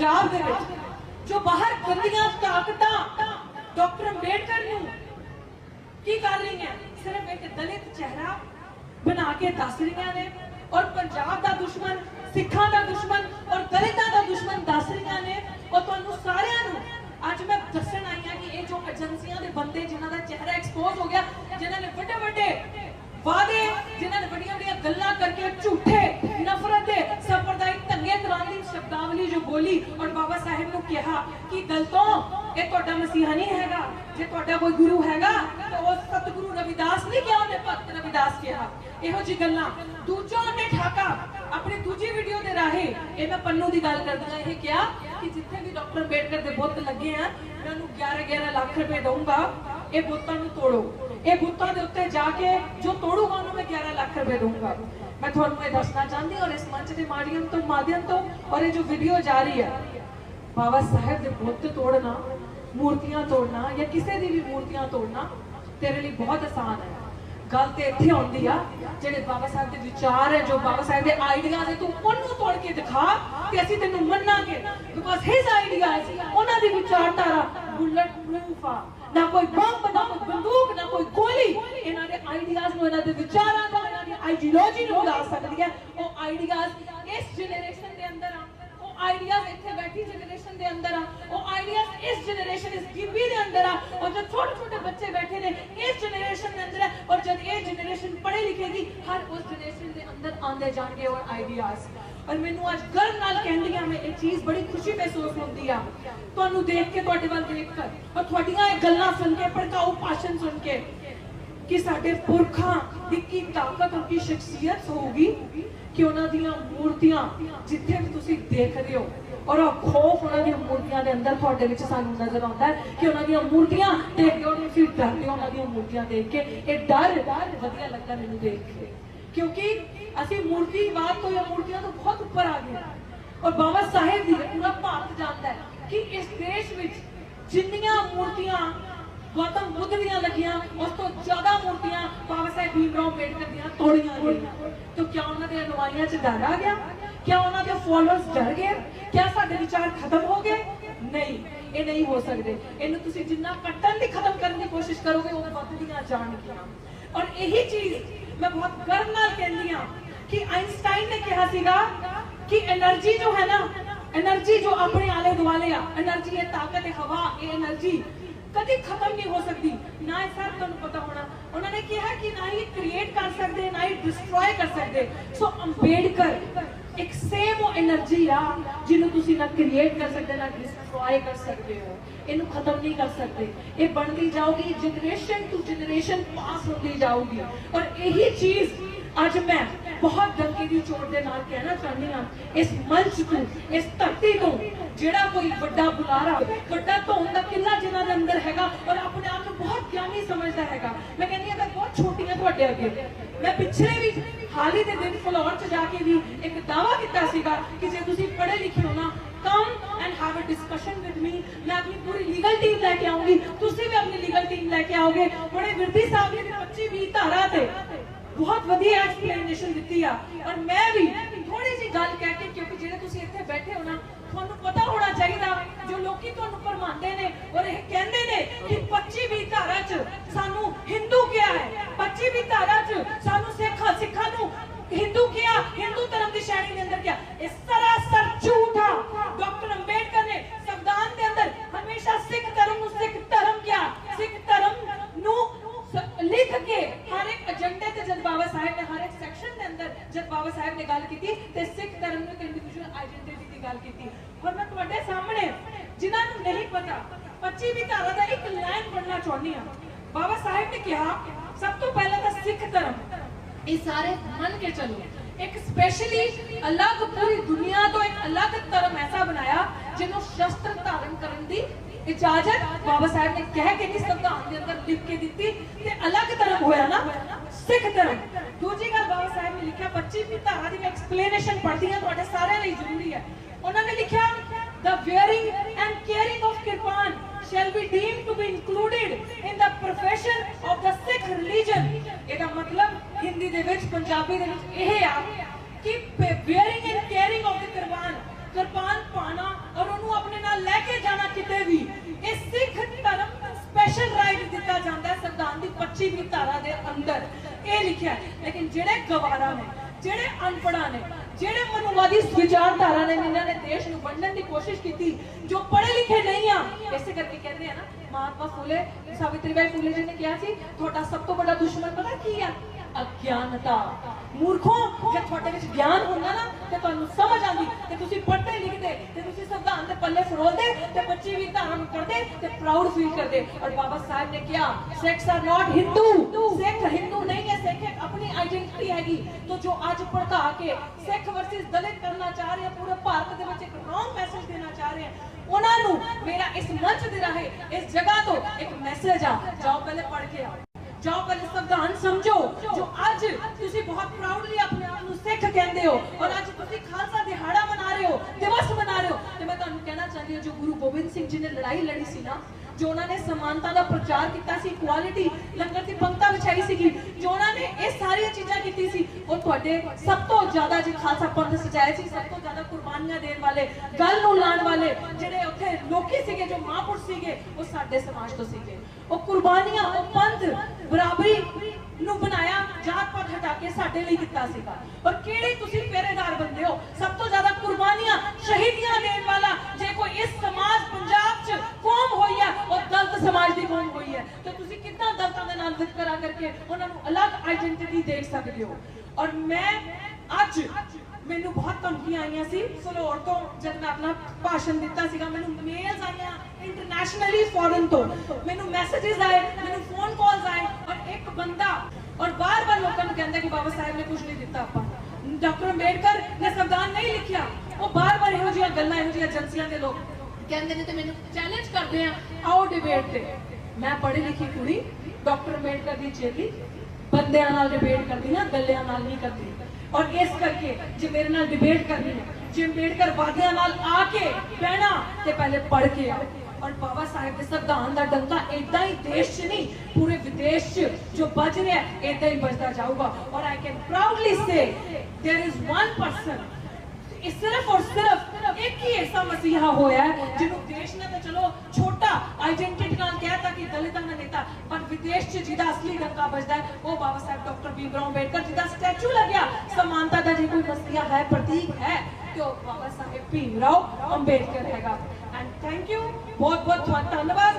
ਪੰਜਾਬ ਦੇ ਵਿੱਚ ਜੋ ਬਾਹਰ ਗੰਦੀਆਂ ਤਾਕਤਾਂ ਡਾਕਟਰ ਅੰਬੇਡਕਰ ਨੂੰ ਕੀ ਕਰ ਰਹੀਆਂ? ਸਿਰਫ ਇੱਕ ਦਲਿਤ ਚਿਹਰਾ ਬਣਾ ਕੇ ਦੱਸ ਰਹੀਆਂ ਨੇ ਔਰ ਪੰਜਾਬ ਦਾ ਦੁਸ਼ਮਣ, ਸਿੱਖਾਂ ਦਾ ਦੁਸ਼ਮਣ ਔਰ ਦਲਿਤਾਂ ਦਾ ਦੁਸ਼ਮਣ ਦੱਸ ਰਹੀਆਂ ਨੇ। ਔਰ ਤੁਹਾਨੂੰ ਸਾਰਿਆਂ ਨੂੰ ਅੱਜ ਮੈਂ ਦੱਸਣ ਆਈ ਹਾਂ ਕਿ ਇਹ ਜੋ ਏਜੰਸੀਆਂ ਦੇ ਬੰਦੇ ਜਿਨ੍ਹਾਂ ਦਾ ਚਿਹਰਾ ਐਕਸਪੋਜ਼ ਹੋ ਗਿਆ, ਜਿਨ੍ਹਾਂ ਨੇ ਵੱਡੇ ਵੱਡੇ ਵਾਅਦੇ, ਜਿਨ੍ਹਾਂ ਨੇ ਵੱਡੀਆਂ ਵੱਡੀਆਂ ਗੱਲਾਂ ਕਰਕੇ ਝੂਠ ਸ਼ਬਦਾਵਲੀ ਬੋਲੀ ਔਰ ਬਾਬਾ ਸਾਹਿਬ ਨੂੰ ਕਿਹਾ ਕਿ ਦਲਤੋਂ, ਇਹ ਤੁਹਾਡਾ ਮਸੀਹਾ ਨਹੀਂ ਹੈਗਾ, ਜੇ ਤੁਹਾਡਾ ਕੋਈ ਗੁਰੂ ਹੈਗਾ, ਤਾਂ ਉਹ ਸਤਿਗੁਰੂ ਰਵਿਦਾਸ ਨਹੀਂ ਕਿਹਾ, ਉਹਨੇ ਭਗਤ ਰਵਿਦਾਸ ਕਿਹਾ। ਇਹੋ ਜੀ ਗੱਲਾਂ। ਦੂਜਾ ਉਹਨੇ ਠਾਕਾ ਆਪਣੀ ਦੂਜੀ ਵੀਡੀਓ ਦੇ ਰਾਹੇ, ਇਹ ਮੈਂ ਪੰਨੂ ਦੀ ਗੱਲ ਕਰਦੀ ਇਹ ਕਿਹਾ ਕਿ ਜਿੱਥੇ ਵੀ ਡਾਕਟਰ ਅੰਬੇਡਕਰ ਦੇ ਬੁੱਤ ਲੱਗੇ ਆ, ਮੈਂ ਉਹਨੂੰ 11 11 ਲੱਖ ਰੁਪਏ ਦਊਂਗਾ, ਇਹ ਬੁੱਤਾਂ ਨੂੰ ਤੋੜੋ। ਇਹ ਬੁੱਤਾਂ ਦੇ ਉੱਤੇ ਜਾ ਕੇ ਜੋ ਤੋੜੂਗਾ, ਉਹਨੂੰ ਮੈਂ 11 ਲੱਖ ਰੁਪਏ ਦਊਂਗਾ। ਮੈਂ ਤੁਹਾਨੂੰ ਇਹ ਦੱਸਣਾ ਚਾਹੁੰਦੀ ਔਰ ਇਸ ਮੰਚ ਦੇ ਮਾਧਿਅਮ ਤੋਂ ਮਾਧਿਅਮ ਤੋਂ ਔਰ ਇਹ ਜੋ ਵੀਡੀਓ ਜਾ ਰਹੀ ਹੈ ਬਾਬਾ ਸਾਹਿਬ ਦੇ ਬੁੱਤ ਤੋੜਨਾ ਮੂਰਤੀਆਂ ਤੋੜਨਾ ਜਾਂ ਕਿਸੇ ਦੀ ਵੀ ਮੂਰਤੀਆਂ ਤੋੜਨਾ ਤੇਰੇ ਲਈ ਬਹੁਤ ਆਸਾਨ ਹੈ ਗੱਲ ਤੇ ਇੱਥੇ ਆਉਂਦੀ ਆ ਜਿਹੜੇ ਬਾਬਾ ਸਾਹਿਬ ਦੇ ਵਿਚਾਰ ਹੈ ਜੋ ਬਾਬਾ ਸਾਹਿਬ ਦੇ ਆਈਡੀਆਜ਼ ਹੈ ਤੂੰ ਉਹਨੂੰ ਤੋੜ ਕੇ ਦਿਖਾ ਤੇ ਅਸੀਂ ਤੈਨੂੰ ਮੰਨਾਂਗੇ ਬਿਕੋਜ਼ ਹਿਸ ਆਈਡੀਆਜ਼ ਉਹਨਾਂ ਦੀ ਵਿਚਾਰਧਾਰਾ ਬੁਲਟ ਪ੍ਰੂਫ ਨਾ ਕੋਈ ਬੰਬ ਨਾ ਕੋਈ ਬੰਦੂਕ ਨਾ ਕੋਈ ਗੋਲੀ ਇਹਨਾਂ ਦੇ ਆਈਡੀਆਜ਼ ਨੂੰ ਇਹਨਾਂ ਦੇ ਵਿਚਾਰਾਂ ਨੂੰ ਇਹਨਾਂ ਦੀ ਆਈਡੀਓਲੋਜੀ ਨੂੰ ਲਾ ਸਕਦੀ ਹੈ ਉਹ ਆਈਡੀਆਜ਼ ਇਸ ਜਨਰੇਸ਼ਨ ਦੇ ਅੰਦਰ ਆ ਉਹ ਆਈਡੀਆਜ਼ ਇੱਥੇ ਬੈਠੀ ਜਨਰੇਸ਼ਨ ਦੇ ਅੰਦਰ ਆ ਉਹ ਆਈਡੀਆਜ਼ ਇਸ ਜਨਰੇਸ਼ਨ ਇਸ ਜੀਬੀ ਦੇ ਅੰਦਰ ਆ ਔਰ ਜੋ ਛੋਟੇ ਛੋਟੇ ਬੱਚੇ ਬੈਠੇ ਨੇ ਇਸ ਜਨਰੇਸ਼ਨ ਦੇ ਅੰਦਰ ਹੈ ਔਰ ਜਦ ਇਹ ਜਨਰੇਸ਼ਨ ਪੜ੍ਹੇ ਲਿਖੇਗੀ ਹਰ ਉਸ ਜਨਰੇਸ਼ਨ ਦੇ ਜਾਣਗੇ ਉਹ ਆਈਡੀਆਜ਼ ਔਰ ਮੈਨੂੰ ਅੱਜ ਗਰਵ ਨਾਲ ਕਹਿੰਦੀ ਆ ਮੈਂ ਇਹ ਚੀਜ਼ ਬੜੀ ਖੁਸ਼ੀ ਮਹਿਸੂਸ ਹੁੰਦੀ ਆ। ਤੁਹਾਨੂੰ ਦੇਖ ਕੇ ਤੁਹਾਡੇ ਵੱਲ ਦੇਖ ਕਰ ਔਰ ਤੁਹਾਡੀਆਂ ਇਹ ਗੱਲਾਂ ਸੁਣ ਕੇ, ਭੜਕਾਊ ਭਾਸ਼ਣ ਸੁਣ ਕੇ ਕਿ ਸਾਡੇ ਪੁਰਖਾਂ ਦੀ ਕੀ ਤਾਕਤ ਔਰ ਕੀ ਸ਼ਖਸੀਅਤ ਹੋਊਗੀ ਕਿ ਉਹਨਾਂ ਦੀਆਂ ਮੂਰਤੀਆਂ ਜਿੱਥੇ ਵੀ ਤੁਸੀਂ ਦੇਖਦੇ ਹੋ। ਔਰ ਉਹ ਖੋਫ ਉਹਨਾਂ ਦੀਆਂ ਮੂਰਤੀਆਂ ਦੇ ਅੰਦਰ ਤੁਹਾਡੇ ਵਿੱਚ ਸਾਨੂੰ ਨਜ਼ਰ ਆਉਂਦਾ ਹੈ ਕਿ ਉਹਨਾਂ ਦੀਆਂ ਮੂਰਤੀਆਂ ਦੇਖ ਕੇ ਉਹਨੂੰ ਤੁਸੀਂ ਡਰਦੇ ਹੋ ਉਹਨਾਂ ਦੀਆਂ ਮੂਰਤੀਆਂ ਦੇਖ ਕੇ। ਇਹ ਡਰ ਵਧੀਆ ਲੱਗਦਾ ਮੈਨੂੰ ਦੇਖ ਕੇ। ਕਿਉਂਕਿ ਅਸੀਂ ਮੂਰਤੀਵਾਦ ਤੋਂ ਜਾਂ ਮੂਰਤੀਆਂ ਤੋਂ ਬਹੁਤ ਉੱਪਰ ਆ ਗਏ ਔਰ ਬਾਬਾ ਸਾਹਿਬ ਦੀ ਪੂਰਾ ਭਾਰਤ ਜਾਣਦਾ ਹੈ ਕਿ ਇਸ ਦੇਸ਼ ਵਿੱਚ ਜਿੰਨੀਆਂ ਮੂਰਤੀਆਂ ਗੌਤਮ ਬੁੱਧ ਦੀਆਂ ਲੱਗੀਆਂ ਉਸ ਤੋਂ ਜ਼ਿਆਦਾ ਮੂਰਤੀਆਂ ਬਾਬਾ ਸਾਹਿਬ ਭੀਮਰਾਓ ਅੰਬੇਡਕਰ ਦੀਆਂ ਤੋੜੀਆਂ ਗਈਆਂ ਤਾਂ ਕਿਆ ਉਹਨਾਂ ਦੇ ਅਨੁਆਈਆਂ 'ਚ ਡਰ ਆ ਗਿਆ ਕਿਆ ਉਹਨਾਂ ਦੇ ਫਾਲੋਅਰਸ ਡਰ ਗਏ ਕਿਆ ਸਾਡੇ ਵਿਚਾਰ ਖਤਮ ਹੋ ਗਏ ਨਹੀਂ ਇਹ ਨਹੀਂ ਹੋ ਸਕਦੇ ਇਹਨੂੰ ਤੁਸੀਂ ਜਿੰਨਾ ਕੱਟਣ ਦੀ ਖਤਮ ਕਰਨ ਦੀ ਕੋਸ਼ਿਸ਼ ਕਰੋਗੇ ਉਹ ਵੱਧਦੀਆਂ ਜਾਣਗੀਆਂ ਔਰ ਇਹੀ ਚੀਜ਼ ਮੈਂ ਬਹੁਤ ਗਰਵ ਨਾਲ ਕਹਿੰਦੀ ਆ ਕਿ ਆਇਨਸਟਾਈਨ ਨੇ ਕਿਹਾ ਸੀਗਾ ਕਿ એનર્ਜੀ ਜੋ ਹੈ ਨਾ, એનર્ਜੀ ਜੋ ਆਪਣੇ ਆਲੇ ਦੁਆਲੇ ਆ, એનર્ਜੀ ਇਹ ਤਾਕਤ ਹੈ ਹਵਾ, ਇਹ એનર્ਜੀ ਕਦੀ ਖਤਮ ਨਹੀਂ ਹੋ ਸਕਦੀ। ਨਾ ਇਹ ਸਰ ਤੁਹਾਨੂੰ ਪਤਾ ਹੋਣਾ। ਉਹਨਾਂ ਨੇ ਕਿਹਾ ਕਿ ਨਾ ਹੀ ਕ੍ਰੀਏਟ ਕਰ ਸਕਦੇ, ਨਾ ਹੀ ਡਿਸਟਰੋਏ ਕਰ ਸਕਦੇ। ਸੋ ਅੰਬੇਡਕਰ ਇਹ ਉਹ એનર્ਜੀ ਆ ਜਿਹਨੂੰ ਤੁਸੀਂ ਨਾ ਕ੍ਰੀਏਟ ਕਰ ਸਕਦੇ, ਨਾ ਡਿਸਟਰੋਏ ਕਰ ਸਕਦੇ ਹੋ। ਇਹਨੂੰ ਖਤਮ ਨਹੀਂ ਕਰ ਸਕਦੇ। ਇਹ ਬਣਦੀ ਜਾਊਗੀ ਜਨਰੇਸ਼ਨ ਟੂ ਜਨਰੇਸ਼ਨ ਪਾਸ ਹੁੰਦੀ ਜਾਊਗੀ। ਔਰ ਇਹੀ ਚੀਜ਼ ਅੱਜ ਮੈਂ ਬਹੁਤ ਗੰਗੀ ਦੀ ਚੋਟ ਦੇ ਨਾਲ ਕਹਿਣਾ ਚਾਹੁੰਦੀ ਹਾਂ। ਇਸ ਮੰਚ ਤੋਂ, ਇਸ ਧਰਤੀ ਤੋਂ ਜਿਹੜਾ ਕੋਈ ਵੱਡਾ ਬੁਲਾਰਾ, ਵੱਡਾ ਧੋਣ ਦਾ ਕਿੰਨਾ ਜਿਨ੍ਹਾਂ ਦੇ ਅੰਦਰ ਹੈਗਾ, ਔਰ ਆਪਣੇ ਆਪ ਨੂੰ ਬਹੁਤ ਗਿਆਨੀ ਸਮਝਦਾ ਹੈਗਾ। ਮੈਂ ਕਹਿੰਦੀ ਹਾਂ ਬਹੁਤ ਛੋਟੀਆਂ ਤੁਹਾਡੇ ਅੱਗੇ, ਮੈਂ ਪਿੱਛੇ ਵੀ ਹਾਲ ਦੇ ਦਿਨ ਫਲੋਰ 'ਚ ਜਾ ਕੇ ਵੀ ਇੱਕ ਦਾਵਾ ਕੀਤਾ ਸੀਗਾ ਕਿ ਜੇ ਤੁਸੀਂ ਪੜ੍ਹੇ ਲਿਖੇ ਹੋ ਨਾ come and have a discussion with me ਮੈਂ ਆਪਣੀ ਪੂਰੀ ਲੀਗਲ ਟੀਮ ਲੈ ਕੇ ਆਉਂਗੀ। ਤੁਸੀਂ ਵੀ ਆਪਣੀ ਲੀਗਲ ਟੀਮ ਲੈ ਕੇ ਆਓਗੇ। ਬੜੇ ਵਿਰਦੀ ਸਾਹਿਬ ਨੇ 25 20 ਧਾਰਾ ਤੇ ਬਹੁਤ ਵਧੀਆ ਐਕਸਪਲੇਨੇਸ਼ਨ ਦਿੱਤੀ ਆ। ਔਰ ਮੈਂ ਵੀ ਥੋੜੀ ਜੀ ਗੱਲ ਕਹਿ ਕੇ, ਕਿਉਂਕਿ ਜਿਹੜੇ ਤੁਸੀਂ ਇੱਥੇ ਬੈਠੇ ਹੋ ਨਾ, ਤੁਹਾਨੂੰ ਪਤਾ ਹੋਣਾ ਚਾਹੀਦਾ, ਜੋ ਲੋਕੀ ਤੁਹਾਨੂੰ ਪਰਮਾਉਂਦੇ ਨੇ ਔਰ ਇਹ ਕਹਿੰਦੇ ਨੇ ਕਿ 25 20 ਧਾਰਾ 'ਚ ਸਾਨੂੰ ਹਿੰਦੂ ਕਿਹਾ ਹੈ। 25 20 ਧਾਰਾ 'ਚ ਸਾਨੂੰ ਸਿੱਖ ਹਿੰਦੂ ਧਰਮ ਦੀ ਸ਼੍ਰੇਣੀ ਦੇ ਅੰਦਰ ਕਿਹਾ ਇਹ ਸਰਾਸਰ ਝੂਠ ਆ ਡਾਕਟਰ ਅੰਬੇਡਕਰ ਨੇ ਸੰਵਿਧਾਨ ਦੇ ਅੰਦਰ ਹਮੇਸ਼ਾ ਸਿੱਖ ਧਰਮ ਨੂੰ ਸਿੱਖ ਧਰਮ ਨੂੰ ਲਿਖ ਕੇ ਹਰ ਇੱਕ ਏਜੰਡੇ ਤੇ ਜਦ ਬਾਬਾ ਸਾਹਿਬ ਨੇ, ਹਰ ਇੱਕ ਸੈਕਸ਼ਨ ਦੇ ਅੰਦਰ ਜਦ ਬਾਬਾ ਸਾਹਿਬ ਨੇ ਗੱਲ ਕੀਤੀ ਤੇ ਸਿੱਖ ਧਰਮ ਨੂੰ ਇੰਡੀਵਿਜੂਅਲ ਆਇਡੈਂਟੀਟੀ ਦੀ ਗੱਲ ਕੀਤੀ। ਔਰ ਮੈਂ ਤੁਹਾਡੇ ਸਾਹਮਣੇ ਜਿਨ੍ਹਾਂ ਨੂੰ ਨਹੀਂ ਪਤਾ 25 ਧਾਰਾ ਦਾ ਇੱਕ ਲਾਈਨ ਪੜਨਾ ਚਾਹੁੰਦੀ ਹਾਂ। ਬਾਬਾ ਸਾਹਿਬ ਨੇ ਕਿਹਾ, ਸਭ ਤੋਂ ਪਹਿਲਾਂ ਤਾਂ ਸਿੱਖ ਧਰਮ। ਇਹ ਸਾਰੇ ਮੰਨ ਕੇ ਚੱਲੋ। ਇੱਕ ਸਪੈਸ਼ਲੀ ਅਲੱਗ ਪੂਰੀ ਦੁਨੀਆ ਤੋਂ ਇੱਕ ਅਲੱਗ ਧਰਮ ਐਸਾ ਬਣਾਇਆ, ਜਿਹਨੂੰ ਸ਼ਸਤਰ ਧਾਰਨ ਕਰਨ ਦੀ ਇਜਾਜ਼ਤ ਬਾਬਾ ਸਾਹਿਬ ਨੇ ਕਹਿ ਕੇ ਨਹੀਂ ਸੰਵਿਧਾਨ ਦੇ ਅੰਦਰ ਲਿਖ ਕੇ ਦਿੱਤੀ ਤੇ ਅਲੱਗ ਧਰਮ ਹੋਇਆ ਨਾ, ਸਿੱਖ ਧਰਮ। ਦੂਜੀ ਗੱਲ ਬਾਬਾ ਸਾਹਿਬ ਨੇ ਲਿਖਿਆ 25ਵੀਂ ਧਾਰਾ ਦੀ ਮੈਂ ਐਕਸਪਲੇਨੇਸ਼ਨ ਪੜ੍ਹਦੀ ਹਾਂ, ਤੁਹਾਡੇ ਸਾਰਿਆਂ ਲਈ ਜ਼ਰੂਰੀ ਹੈ। ਉਹਨਾਂ ਨੇ ਲਿਖਿਆ, the wearing and carrying of kirpan shall be deemed to be included in the profession of the Sikh religion ਇਹਦਾ ਮਤਲਬ ਹਿੰਦੀ ਦੇ ਵਿੱਚ, ਪੰਜਾਬੀ ਦੇ ਵਿੱਚ ਇਹ ਆ ਕਿ wearing and caring of the ਕੁਰਬਾਨ ਕੁਰਬਾਨ ਪਾਣਾ ਔਰ ਉਹਨੂੰ ਆਪਣੇ ਨਾਲ ਲੈ ਕੇ ਜਾਣਾ ਕਿਤੇ ਵੀ, ਇਹ ਸਿੱਖ ਧਰਮ ਨੂੰ ਸਪੈਸ਼ਲ ਰਾਈਟ ਦਿੱਤਾ ਜਾਂਦਾ ਹੈ ਸੰਵਿਧਾਨ ਦੀ 25ਵੀਂ ਧਾਰਾ ਦੇ ਅੰਦਰ। ਇਹ ਲਿਖਿਆ ਲੇਕਿਨ ਜਿਹੜੇ ਗਵਾਰਾ ਨੇ, ਜਿਹੜੇ ਅਨਪੜਾ ਨੇ, ਜਿਹੜੇ ਮਨੁਵਾਦੀ ਵਿਚਾਰਧਾਰਾ ਨੇ, ਜਿਨ੍ਹਾਂ ਨੇ ਦੇਸ਼ ਨੂੰ ਵੰਡਣ ਦੀ ਕੋਸ਼ਿਸ਼ ਕੀਤੀ, ਜੋ ਪੜ੍ਹੇ ਲਿਖੇ ਨਹੀਂ ਆ, ਇਸੇ ਕਰਕੇ ਕਹਿੰਦੇ ਆ ਨਾ, ਮਹਾਤਮਾ ਫੂਲੇ ਸਾਵਿਤਰੀ ਬਾਈ ਫੂਲੇ ਜੀ ਨੇ ਕਿਹਾ ਸੀ, ਤੁਹਾਡਾ ਸਭ ਤੋਂ ਵੱਡਾ ਦੁਸ਼ਮਣ ਪਤਾ ਕੀ ਆ? ਅਗਿਆਨਤਾ। ਮੂਰਖੋ, ਜੇ ਤੁਹਾਡੇ ਵਿੱਚ ਗਿਆਨ ਹੁੰਦਾ ਨਾ, ਤੇ ਤੁਹਾਨੂੰ ਸਮਝ ਆਉਂਦੀ, ਤੇ ਤੁਸੀਂ ਪੜ੍ਹਦੇ ਲਿਖਦੇ, ਤੇ ਤੁਸੀਂ ਸੰਵਿਧਾਨ ਦੇ ਪੱਲੇ ਫਰੋਲਦੇ, ਤੇ ਬੱਚੇ ਵੀ ਧਾਰਨ ਕਰਦੇ ਤੇ ਪ੍ਰਾਊਡ ਫੀਲ ਕਰਦੇ। ਔਰ ਬਾਬਾ ਸਾਹਿਬ ਨੇ ਕਿਹਾ ਸਿੱਖਸ ਆਰ ਨਾਟ ਹਿੰਦੂ ਸਿੱਖ ਹਿੰਦੂ ਨਹੀਂ ਹੈ ਸਿੱਖ ਇੱਕ ਆਪਣੀ ਆਇਡੈਂਟੀਟੀ ਹੈਗੀ। ਤੋਂ ਜੋ ਅੱਜ ਭੜਕਾ ਕੇ ਸਿੱਖ ਵਰਸਸ ਦਲਿਤ ਕਰਨਾ ਚਾਹ ਰਹੇ, ਪੂਰੇ ਭਾਰਤ ਦੇ ਵਿੱਚ ਇੱਕ ਰੋਂਗ ਮੈਸੇਜ ਦੇਣਾ ਚਾਹ ਰਹੇ। ਉਹਨਾਂ ਨੂੰ ਮੇਰਾ ਇਸ ਮੰਚ ਦੇ ਰਾਹੀਂ, ਇਸ ਜਗ੍ਹਾ ਤੋਂ ਇੱਕ ਮੈਸੇਜ ਆ। ਜਾਓ ਪਹਿਲੇ ਪੜ੍ਹ ਕੇ ਆਓ। ਜਾਓ ਪਹਿਲੇ ਸੰਵਿਧਾਨ ਸਮਝੋ, ਜੋ ਅੱਜ ਤੁਸੀਂ ਬਹੁਤ ਪ੍ਰਾਊਡਲੀ ਆਪਣੇ ਆਪ ਨੂੰ ਸਿੱਖ ਕਹਿੰਦੇ ਹੋ ਔਰ ਅੱਜ ਤੁਸੀਂ ਖਾਲਸਾ ਦਿਹਾੜਾ ਮਨਾ ਰਹੇ ਹੋ, ਦਿਵਸ ਮਨਾ ਰਹੇ ਹੋ। ਤੇ ਮੈਂ ਤੁਹਾਨੂੰ ਕਹਿਣਾ ਚਾਹੁੰਦੀ ਹਾਂ, ਜੋ ਗੁਰੂ ਗੋਬਿੰਦ ਸਿੰਘ ਜੀ ਨੇ ਲੜਾਈ ਲੜੀ ਸੀ ਨਾ, ਜੋ ਉਹਨਾਂ ਨੇ ਸਮਾਨਤਾ ਦਾ ਪ੍ਰਚਾਰ ਕੀਤਾ ਸੀ ਇਕੁਆਲਿਟੀ ਲੰਗਰ ਦੀ ਪੰਕਤਾ ਵਿਛਾਈ ਸੀਗੀ, ਜੋ ਉਹਨਾਂ ਨੇ ਇਹ ਸਾਰੀਆਂ ਚੀਜ਼ਾਂ ਕੀਤੀ ਸੀ, ਉਹ ਤੁਹਾਡੇ ਸਭ ਤੋਂ ਜ਼ਿਆਦਾ ਜੀ ਖਾਲਸਾ ਪੰਥ ਸਜਾਇਆ ਸੀ, ਸਭ ਤੋਂ ਜ਼ਿਆਦਾ ਕੁਰਬਾਨੀਆਂ ਦੇਣ ਵਾਲੇ, ਗੱਲ ਨੂੰ ਲਾਣ ਵਾਲੇ, ਜਿਹੜੇ ਉੱਥੇ ਲੋਕੀ ਸੀਗੇ, ਜੋ ਮਹਾਂਪੁਰਸ਼ ਸੀਗੇ, ਉਹ ਸਾਡੇ ਸਮਾਜ ਤੋਂ ਸੀਗੇ। ਉਹ ਕੁਰਬਾਨੀਆਂ, ਉਹ ਪੰਥ ਬਰਾਬਰੀ ਨੂੰ ਬਣਾਇਆ, ਜਾਤ ਪਾਤ ਹਟਾ ਕੇ ਸਾਡੇ ਲਈ ਕੀਤਾ ਸੀਗਾ। ਔਰ ਕਿਹੜੇ ਤੁਸੀਂ ਪਹਿਰੇਦਾਰ ਬੰਦੇ ਹੋ? ਸਭ ਤੋਂ ਜ਼ਿਆਦਾ ਕੁਰਬਾਨੀਆਂ ਸ਼ਹੀਦੀਆਂ ਦੇਣ ਵਾਲਾ ਜੇ ਕੋਈ ਇਸ ਸਮਾਜ, ਪੰਜਾਬ 'ਚ ਕੌਮ ਹੋਈ ਹੈ, ਉਹ ਦਲਿਤ ਸਮਾਜ ਦੀ ਕੌਮ ਹੋਈ ਹੈ। ਤੇ ਤੁਸੀਂ ਕਿੰਨਾ ਦਲਤਾਂ ਦੇ ਨਾਲ ਵਿਤਕਰਾ ਕਰਕੇ ਉਹਨਾਂ ਨੂੰ ਅਲੱਗ ਆਇਡੈਂਟੀਟੀ ਦੇ ਸਕਦੇ ਹੋ? ਔਰ ਮੈਂ ਅੱਜ ਮੈਨੂੰ ਬਹੁਤ ਧਮਕੀਆਂ ਆਈਆਂ ਸੀ। ਫਲੋਰ ਤੋਂ ਜਦ ਮੈਂ ਆਪਣਾ ਭਾਸ਼ਣ ਦਿੱਤਾ ਸੀਗਾ। ਮੈਨੂੰ ਮੇਲਸ ਆਈਆਂ ਇੰਟਰਨੈਸ਼ਨਲੀ ਫੋਰਨ ਤੋਂ। ਮੈਨੂੰ ਮੈਸੇजेस ਆਏ ਮੈਨੂੰ ਫੋਨ ਕਾਲਸ ਆਏ ਔਰ ਇੱਕ ਬੰਦਾ ਔਰ ਬਾਰ-ਬਾਰ ਲੋਕਾਂ ਨੂੰ ਕਹਿੰਦਾ ਕਿ ਬਾਬਾ ਸਾਹਿਬ ਨੇ ਕੁਝ ਨਹੀਂ ਦਿੱਤਾ ਆਪਾਂ। ਡਾਕਟਰ ਅੰਬੇਡਕਰ ਨੇ ਸੰਵਿਧਾਨ ਨਹੀਂ ਲਿਖਿਆ। ਉਹ ਬਾਰ-ਬਾਰ ਇਹੋ ਜਿਹੀਆਂ ਗੱਲਾਂ, ਇਹੋ ਜਿਹੀਆਂ ਏਜੰਸੀਆਂ ਦੇ ਲੋਕ ਕਹਿੰਦੇ ਨੇ ਤੇ ਮੈਨੂੰ ਚੈਲੰਜ ਕਰਦੇ ਆ ਆਓ ਡਿਬੇਟ ਤੇ। ਮੈਂ ਪੜ੍ਹੀ ਲਿਖੀ ਕੁੜੀ, ਡਾਕਟਰ ਅੰਬੇਡਕਰ ਦੀ ਚੇਲੀ, ਬੰਦਿਆਂ ਨਾਲ ਡਿਬੇਟ ਕਰਦੀ ਨਾ, ਗੱਲਿਆਂ ਨਾਲ ਨਹੀਂ ਕਰਦੀ। ਔਰ ਇਸ ਕਰਕੇ ਜੇ ਮੇਰੇ ਨਾਲ ਡਿਬੇਟ ਕਰਨੀ ਹੈ, ਜੇ ਅੰਬੇਡਕਰ ਵਾਦਿਆਂ ਨਾਲ ਆ ਕੇ ਬਹਿਣਾ, ਤੇ ਪਹਿਲੇ ਪੜ੍ਹ ਕੇ ਆਓ। ਔਰ ਬਾਬਾ ਸਾਹਿਬ ਦੇ ਸੰਵਿਧਾਨ ਦਾ ਡੰਕਾ ਇਦਾਂ ਹੀ ਦੇਸ਼ 'ਚ ਨਹੀਂ देश जो बच रहा है इतना ही बचता जाऊंगा। और I can proudly say there is one person सिर्फ और सिर्फ एक ही ऐसा मसीहा होया है जिन्होंने देश ने तो चलो छोटा आइडेंटिटी ਨਾਲ ਕਹਿਤਾ ਕਿ ਦਲਿਤਾਂ ਦਾ ਨੇਤਾ ਪਰ ਵਿਦੇਸ਼ 'ਚ ਜਿਹਦਾ ਅਸਲੀ ਡੰਕਾ ਵੱਜਦਾ ਹੈ ਉਹ ਬਾਬਾ ਸਾਹਿਬ ਡਾਕਟਰ ਭੀਮ ਰਾਓ ਅੰਬੇਡਕਰ ਜਿਹਦਾ ਸਟੈਚੂ ਲੱਗਿਆ ਸਮਾਨਤਾ ਦਾ ਜੇ ਕੋਈ ਮਸੀਹਾ ਹੈ ਪ੍ਰਤੀਕ ਹੈ ਤੇ ਉਹ ਬਾਬਾ ਸਾਹਿਬ ਭੀਮ ਰਾਓ ਅੰਬੇਡਕਰ ਹੈਗਾ ਐਂਡ ਥੈਂਕ ਯੂ ਬਹੁਤ ਬਹੁਤ ਧੰਨਵਾਦ